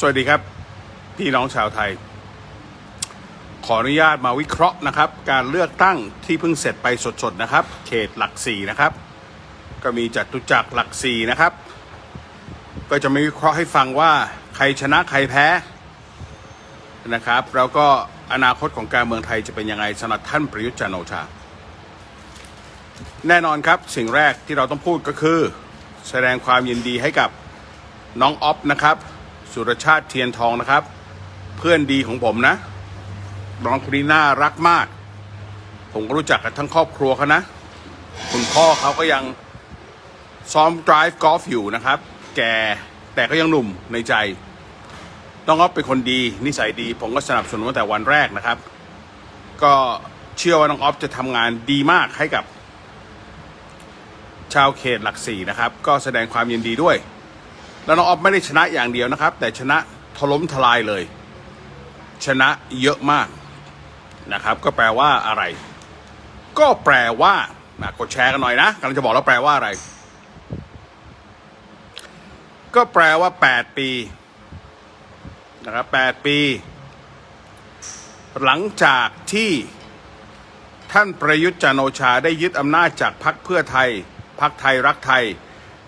สวัสดีครับ พี่น้องชาวไทย ขออนุญาตมาวิเคราะห์นะครับ การเลือกตั้งที่เพิ่งเสร็จไปสดๆนะครับ เขตหลักสี่นะครับ ก็มีจัตุจักรหลักสี่นะครับ ก็จะมาวิเคราะห์ให้ฟังว่าใครชนะใครแพ้นะครับ แล้วก็อนาคตของการเมืองไทยจะเป็นยังไงสำหรับท่านประยุทธ์จันโอชา แน่นอนครับสิ่งแรกที่เราต้องพูดก็คือ แสดงความยินดีให้กับน้องออฟนะครับ สุรชาติเทียนทองนะครับ เพื่อนดีของผมนะน้องคนนี้น่ารักมาก ผมก็รู้จักกันทั้งครอบครัวเขานะ คุณพ่อเขาก็ยังซ้อม drive golf อยู่นะครับ แกแต่ก็ยังหนุ่มในใจน้องออฟเป็นคนดี นิสัยดี ผมก็สนับสนุนตั้งแต่วันแรกนะครับ ก็เชื่อว่าน้องออฟจะทำงานดีมากให้กับ ชาวเขตหลักสี่นะครับ ก็แสดงความยินดีด้วย แล้วน้องออฟไม่ได้ชนะอย่างเดียวนะครับ แต่ชนะถล่มทลายเลย ชนะเยอะมากนะครับ ก็แปลว่าอะไร ก็แปลว่านะกดแชร์กันหน่อยนะกำลังจะบอกแล้วแปลว่าอะไร ก็แปลว่า 8 ปีนะครับ8ปี หลังจากที่ท่านประยุทธ์จันโอชาได้ยึดอำนาจจากพรรคเพื่อไทยพรรคไทยรักไทย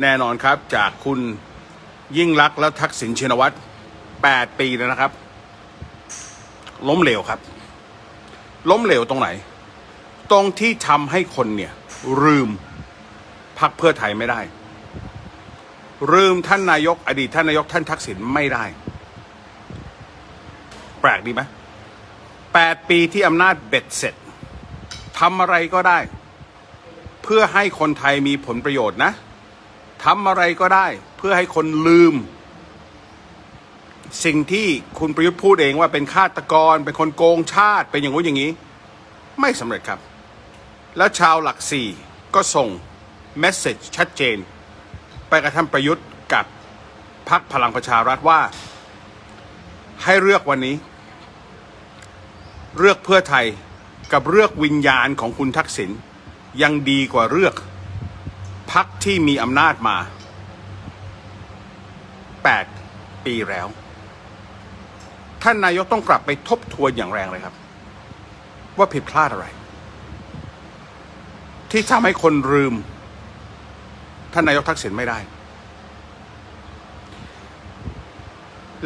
แน่นอนครับจากคุณ ยิ่งลักและทักษิณชินวัตร8ปีแล้วนะครับ ล้มเหลวครับ ล้มเหลวตรงไหน ตรงที่ทำให้คนเนี่ย ลืมพรรคเพื่อไทยไม่ได้ ลืมท่านนายก อดีตท่านนายกท่านทักษิณไม่ได้ แปลกดีไหมแปดปีที่อำนาจเบ็ดเสร็จทำอะไรก็ได้ เพื่อให้คนไทยมีผลประโยชน์นะ ทำอะไรก็ได้ เพื่อให้คนลืม สิ่งที่คุณประยุทธ์พูดเองว่าเป็นฆาตกร เป็นคนโกงชาติ เป็นอย่างงู้นอย่างนี้ ไม่สำเร็จครับ แล้วชาวหลักสี่ก็ส่งเมสเซจชัดเจน ไปกับท่าประยุทธ์กับพรรคพลังประชารัฐว่า ให้เลือกวันนี้ เลือกเพื่อไทยกับเลือกวิญญาณของคุณทักษิณยังดีกว่าเลือก พักที่มีอำนาจมา 8 ปีแล้ว ท่านนายกต้องกลับไปทบทวนอย่างแรงเลยครับ ว่าผิดพลาดอะไร ที่ทำให้คนลืม ท่านนายกทักษิณไม่ได้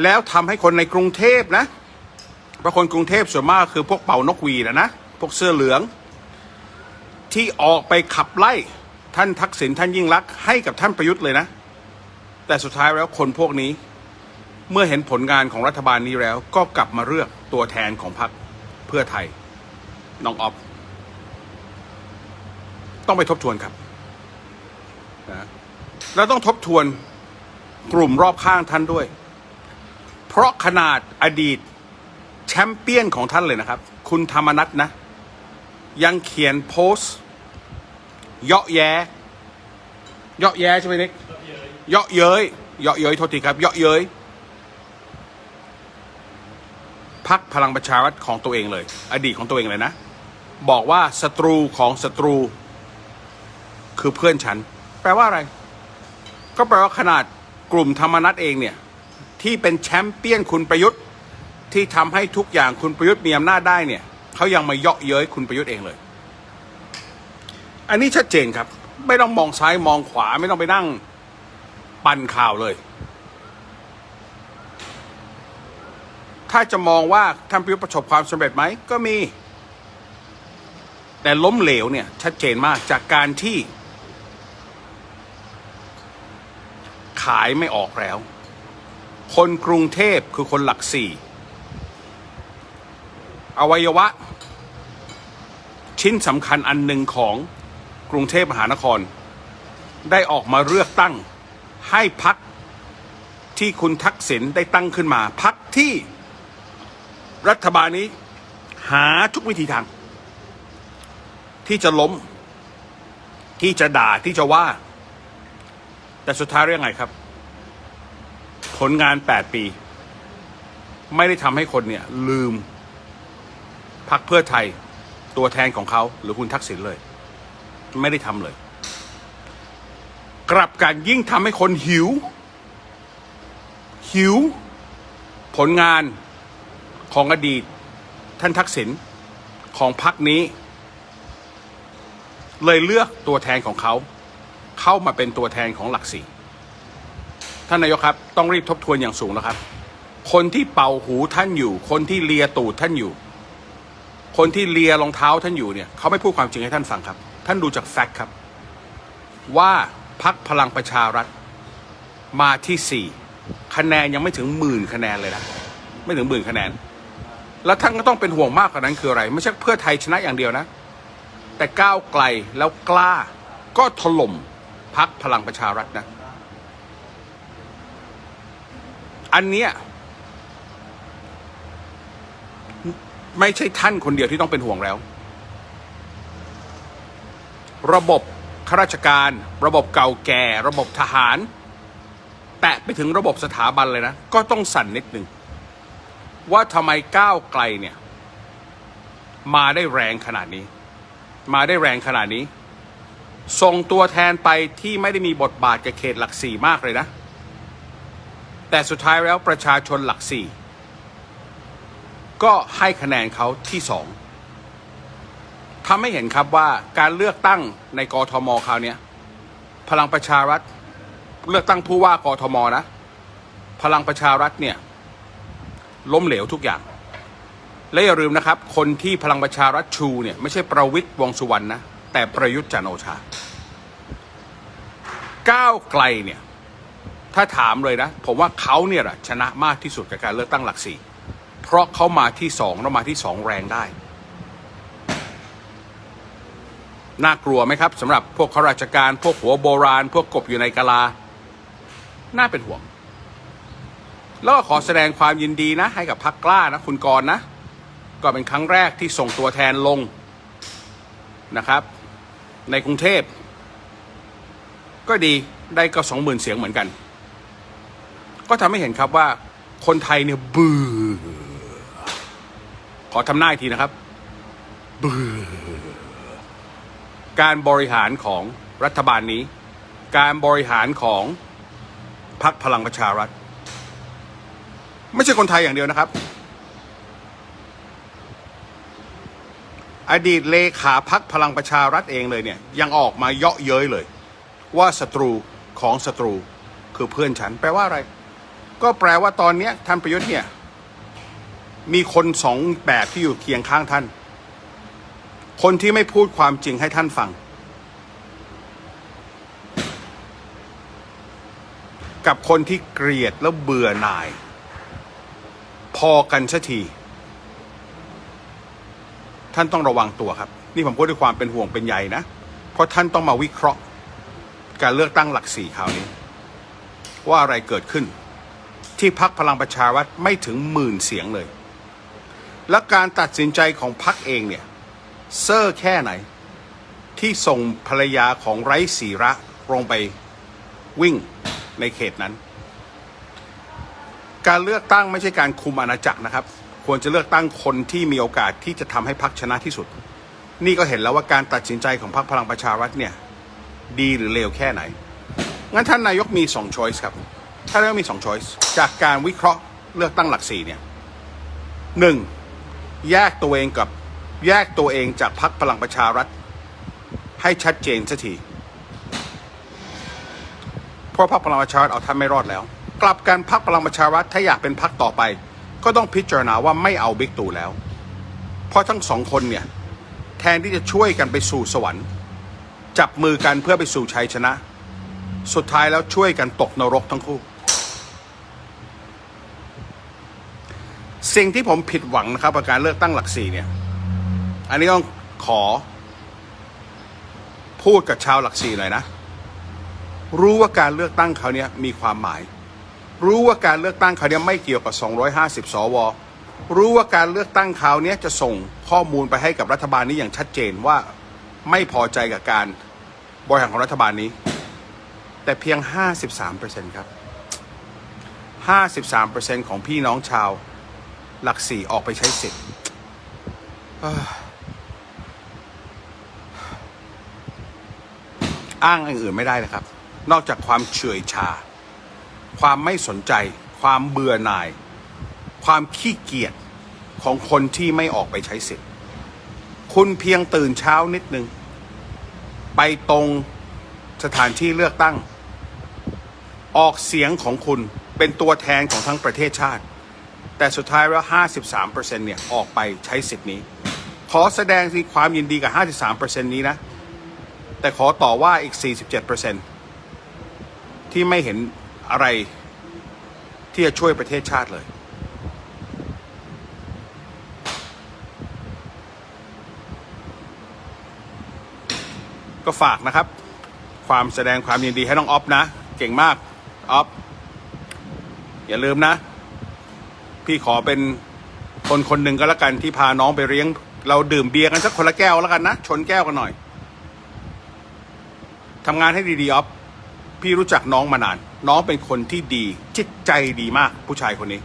แล้วทำให้คนในกรุงเทพนะเพราะคนกรุงเทพส่วนมากคือพวกเป่านกหวีนะนะ พวกเสื้อเหลือง ที่ออกไปขับไล่ ท่านทักษิณท่านยิ่งรักให้กับท่านประยุทธ์เลยนะ แต่สุดท้ายแล้วคนพวกนี้ เมื่อเห็นผลงานของรัฐบาลนี้แล้ว ก็กลับมาเลือกตัวแทนของพรรคเพื่อไทยน้องออฟต้องไปทบทวนครับนะแล้วต้องทบทวนกลุ่มรอบข้างท่านด้วย เพราะขนาดอดีตแชมเปี้ยนของท่านเลยนะครับ คุณธรรมนัทนะ ยังเขียนโพสต์ เยาะแย้เยาะแย้ใช่ไหมนิกเยาะเย้ยเยาะเย้ยโทษทีครับเยาะเย้ยพักพลังประชารัฐของตัวเองเลย อดีตของตัวเองเลยนะ บอกว่าศัตรูของศัตรู คือเพื่อนฉัน แปลว่าอะไร ก็แปลว่าขนาดกลุ่มธรรมนัตเองเนี่ย ที่เป็นแชมปเปี้ยนคุณประยุทธ์ที่ทำให้ทุกอย่างคุณประยุทธ์มีอำนาจได้เนี่ยเขายังมาเยาะเย้ยคุณประยุทธ์เองเลย อันนี้ชัดเจนครับ ไม่ต้องมองซ้ายมองขวาไม่ต้องไปนั่ง ปั่นข่าวเลยถ้าจะมองว่าท่านประยุทธ์ประสบความสำเร็จไหมก็มี แต่ล้มเหลวเนี่ย ชัดเจนมากจากการที่ ขายไม่ออกแล้ว คนกรุงเทพคือคนหลักสี่ อวัยวะ ชิ้นสำคัญอันหนึ่งของ กรุงเทพมหานคร ได้ออกมาเลือกตั้งให้พักที่คุณทักษิณได้ตั้งขึ้นมาพักที่รัฐบาลนี้ หาทุกวิธีทาง ที่จะล้ม ที่จะด่าที่จะว่า แต่สุดท้ายเรื่องไงครับ ผลงาน 8 ปี ไม่ได้ทำให้คนเนี่ย ลืมพักเพื่อไทยตัวแทนของเขาหรือคุณทักษิณเลย ไม่ได้ทำเลย กลับกันยิ่งทำให้คนหิว หิว ผลงานของอดีต ท่านทักษิณของพรรคนี้ เลยเลือกตัวแทนของเขา เข้ามาเป็นตัวแทนของหลักสี่ท่านนายกครับ ต้องรีบทบทวนอย่างสูงแล้วครับ คนที่เป่าหูท่านอยู่ คนที่เลียตูดท่านอยู่ คนที่เลียรองเท้าท่านอยู่เนี่ย เขาไม่พูดความจริงให้ท่านฟังครับ ท่านดูจากแฟกต์ครับ ว่าพักพลังประชารัฐมาที่สี่คะแนนยังไม่ถึงหมื่นคะแนนเลยนะ ไม่ถึงหมื่นคะแนน แล้วท่านก็ต้องเป็นห่วงมากกว่านั้นคืออะไร ไม่ใช่เพื่อไทยชนะอย่างเดียวนะ แต่ก้าวไกลแล้วกล้าก็ถล่มพักพลังประชารัฐนะ อันเนี้ยไม่ใช่ท่านคนเดียวที่ต้องเป็นห่วงแล้ว ระบบข้าราชการ ระบบเก่าแก่ ระบบทหาร แตะไปถึงระบบสถาบันเลยนะ ก็ต้องสั่นนิดหนึ่ง ว่าทำไมก้าวไกลเนี่ย มาได้แรงขนาดนี้ มาได้แรงขนาดนี้ ส่งตัวแทนไปที่ไม่ได้มีบทบาทกับเขตหลักสี่มากเลยนะ แต่สุดท้ายแล้วประชาชนหลักสี่ก็ให้คะแนนเขาที่สอง ทำให้เห็นครับว่าการเลือกตั้งในกรทมคราวนี้พลังประชารัฐเลือกตั้งผู้ว่ากรทมนะ พลังประชารัฐเนี่ย ล้มเหลวทุกอย่าง และอย่าลืมนะครับ คนที่พลังประชารัฐชูเนี่ยไม่ใช่ประวิตยวงษ์สุวรรณนะแต่ประยุทธ์จันโอชา ก้าวไกลเนี่ย ถ้าถามเลยนะ ผมว่าเขาเนี่ยชนะมากที่สุดกับการเลือกตั้งหลักสี่เพราะเขามาที่สองแล้วมาที่สองแรงได้ น่ากลัวไหมครับสำหรับพวกข้าราชการ พวกหัวโบราณ พวกกบอยู่ในกะลา น่าเป็นห่วง แล้วก็ขอแสดงความยินดีนะ ให้กับพักกล้านะ คุณกรณ์นะ ก็เป็นครั้งแรกที่ส่งตัวแทนลงนะครับ ในกรุงเทพ ก็ดีได้ก็สองหมื่นเสียงเหมือนกัน ก็ทำให้เห็นครับว่าคนไทยเนี่ยเบื่อขอทำหน้าอีกทีนะครับ เบื่อ การบริหารของรัฐบาลนี้ การบริหารของพรรคพลังประชารัฐ ไม่ใช่คนไทยอย่างเดียวนะครับ อดีตเลขาพักพลังประชารัฐเองเลยเนี่ย ยังออกมาเยาะเย้ยเลย ว่าศัตรูของศัตรูคือเพื่อนฉัน แปลว่าอะไร ก็แปลว่าตอนนี้ท่านประยุทธ์เนี่ย มีคนสองแบบที่อยู่เคียงข้างท่าน คนที่ไม่พูดความจริงให้ท่านฟัง กับคนที่เกลียดแล้วเบื่อหน่าย พอกันสักที ท่านต้องระวังตัวครับ นี่ผมพูดด้วยความเป็นห่วงเป็นใยนะ เพราะท่านต้องมาวิเคราะห์ การเลือกตั้งหลักสี่คราวนี้ ว่าอะไรเกิดขึ้น ที่พักพลังประชารัฐไม่ถึงหมื่นเสียงเลย และการตัดสินใจของพักเองเนี่ย เซอร์แค่ไหน ที่ส่งภรรยาของไร้ศีระลงไปวิ่งในเขตนั้น การเลือกตั้งไม่ใช่การคุมอาณาจักรนะครับ ควรจะเลือกตั้งคนที่มีโอกาสที่จะทำให้พรรคชนะที่สุด นี่ก็เห็นแล้วว่าการตัดสินใจของพรรคพลังประชารัฐเนี่ย ดีหรือเลวแค่ไหน งั้นท่านนายกมีสองช้อยส์ครับท่านนายกมีสองช้อยส์จากการวิเคราะห์เลือกตั้งหลักสี่เนี่ยหนึ่งแยกตัวเองกับ แยกตัวเองจากพรรคพลังประชารัฐ ให้ชัดเจนสักทีเพราะพรรคพลังประชารัฐเอาท่านไม่รอดแล้ว กลับกันพรรคพลังประชารัฐถ้าอยากเป็นพรรคต่อไป ก็ต้องพิจารณาว่าไม่เอาบิ๊กตู่แล้ว เพราะทั้งสองคนเนี่ยแทนที่จะช่วยกันไปสู่สวรรค์ จับมือกันเพื่อไปสู่ชัยชนะ สุดท้ายแล้วช่วยกันตกนรกทั้งคู่ สิ่งที่ผมผิดหวังนะครับกับการเลือกตั้งหลักสี่เนี่ย อันนี้ต้องขอ พูดกับชาวหลักสี่หน่อยนะ รู้ว่าการเลือกตั้งเขาเนี่ยมีความหมาย รู้ว่าการเลือกตั้งเขาเนี่ยไม่เกี่ยวกับ 250 สว รู้ว่าการเลือกตั้งคราวเนี้ยจะส่งข้อมูลไปให้กับรัฐบาลนี้อย่างชัดเจนว่าไม่พอใจกับการบริหารของรัฐบาลนี้ แต่เพียง 53%ครับ 53%ของพี่น้องชาวหลักสี่ออกไปใช้สิทธิ์ อ้างอย่างอื่นไม่ได้นะครับ นอกจากความเฉื่อยชา ความไม่สนใจ ความเบื่อหน่าย ความขี้เกียจของคนที่ไม่ออกไปใช้สิทธิ์ คุณเพียงตื่นเช้านิดนึง ไปตรงสถานที่เลือกตั้ง ออกเสียงของคุณเป็นตัวแทนของทั้งประเทศชาติ แต่สุดท้ายแล้ว 53%เนี่ย ออกไปใช้สิทธิ์นี้ ขอแสดงความยินดีกับ 53%นี้นะ แต่ขอต่อว่าอีก 47%ที่ไม่เห็นอะไรที่จะช่วยประเทศชาติเลย ก็ฝากนะครับ ความแสดงความยินดีให้น้องออฟนะ เก่งมากออฟอย่าลืมนะ พี่ขอเป็นคนคนหนึ่งก็แล้วกันที่พาน้องไปเลี้ยง เราดื่มเบียร์กันสักคนละแก้วแล้วกันนะ ชนแก้วกันหน่อย ทำงานให้ดีๆออฟพี่รู้จักน้องมานาน น้องเป็นคนที่ดี จิตใจดีมาก ผู้ชายคนนี้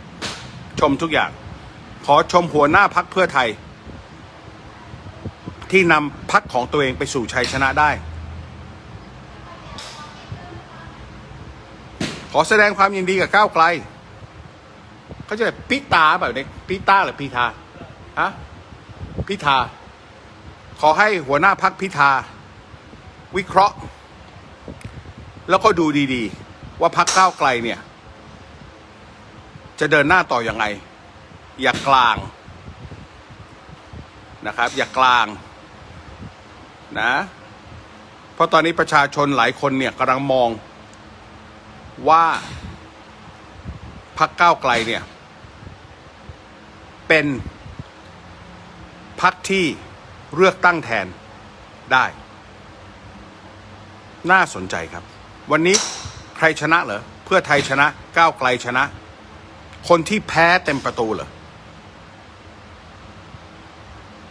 ชมทุกอย่าง ขอชมหัวหน้าพักเพื่อไทย ที่นำพักของตัวเองไปสู่ชัยชนะได้ ขอแสดงความยินดีกับก้าวไกลเขาจะพิตาแบบเด็กพิตาหรือพิธาฮะพิธา ขอให้หัวหน้าพักพิธา วิเคราะห์ แล้วก็ดูดีๆ ว่าพักก้าวไกลเนี่ย จะเดินหน้าต่ออยังไง อย่ากลางนะครับ อย่ากลางนะเพราะตอนนี้ประชาชนหลายคนเนี่ยกำลังมองว่าพักก้าวไกลเนี่ย เป็นพักที่เลือกตั้งแทนได้ น่าสนใจครับ วันนี้ใครชนะเหรอเพื่อไทยชนะก้าวไกลชนะ คนที่แพ้เต็มประตูเหรอ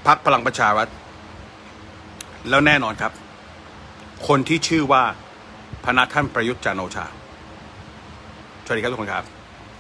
พักพลังประชารัฐแล้วแน่นอนครับ คนที่ชื่อว่าพนักท่านประยุทธ์จันโอชาสวัสดีครับทุกคนครับ